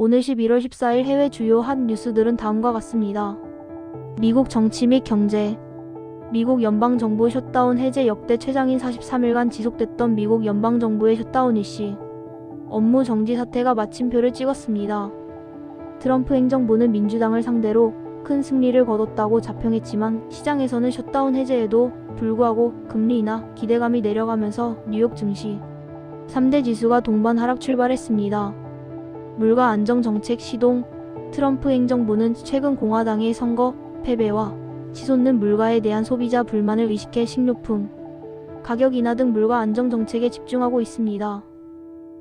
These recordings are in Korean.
오늘 11월 14일 해외 주요 한 뉴스들은 다음과 같습니다. 미국 정치 및 경제 미국 연방정부 셧다운 해제 역대 최장인 43일간 지속됐던 미국 연방정부의 셧다운 일시 업무 정지 사태가 마침표를 찍었습니다. 트럼프 행정부는 민주당을 상대로 큰 승리를 거뒀다고 자평했지만 시장에서는 셧다운 해제에도 불구하고 금리 인하 기대감이 내려가면서 뉴욕 증시 3대 지수가 동반 하락 출발했습니다. 물가 안정 정책 시동 트럼프 행정부는 최근 공화당의 선거 패배와 치솟는 물가에 대한 소비자 불만을 의식해 식료품 가격 인하 등 물가 안정 정책에 집중하고 있습니다.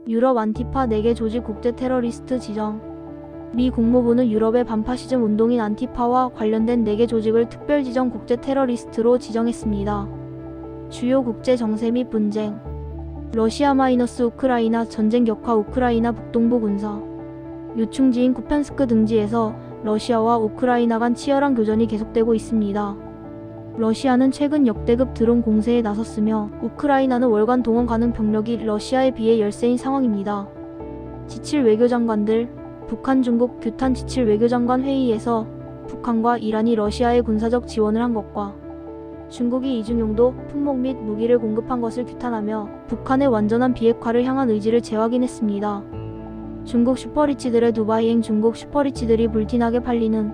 유럽 안티파 4개 조직 국제 테러리스트 지정 미 국무부는 유럽의 반파시즘 운동인 안티파와 관련된 4개 조직을 특별 지정 국제 테러리스트로 지정했습니다. 주요 국제 정세 및 분쟁 러시아 마이너스 우크라이나 전쟁 격화 우크라이나 북동부 군사 요충지인 쿠펜스크 등지에서 러시아와 우크라이나 간 치열한 교전이 계속되고 있습니다. 러시아는 최근 역대급 드론 공세에 나섰으며 우크라이나는 월간 동원 가능 병력이 러시아에 비해 열세인 상황입니다. 지칠 외교장관들 북한 중국 규탄 지칠 외교장관 회의에서 북한과 이란이 러시아에 군사적 지원을 한 것과 중국이 이중용도 품목 및 무기를 공급한 것을 규탄하며 북한의 완전한 비핵화를 향한 의지를 재확인했습니다. 중국 슈퍼리치들의 두바이행 중국 슈퍼리치들이 불티나게 팔리는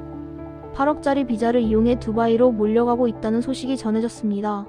8억짜리 비자를 이용해 두바이로 몰려가고 있다는 소식이 전해졌습니다.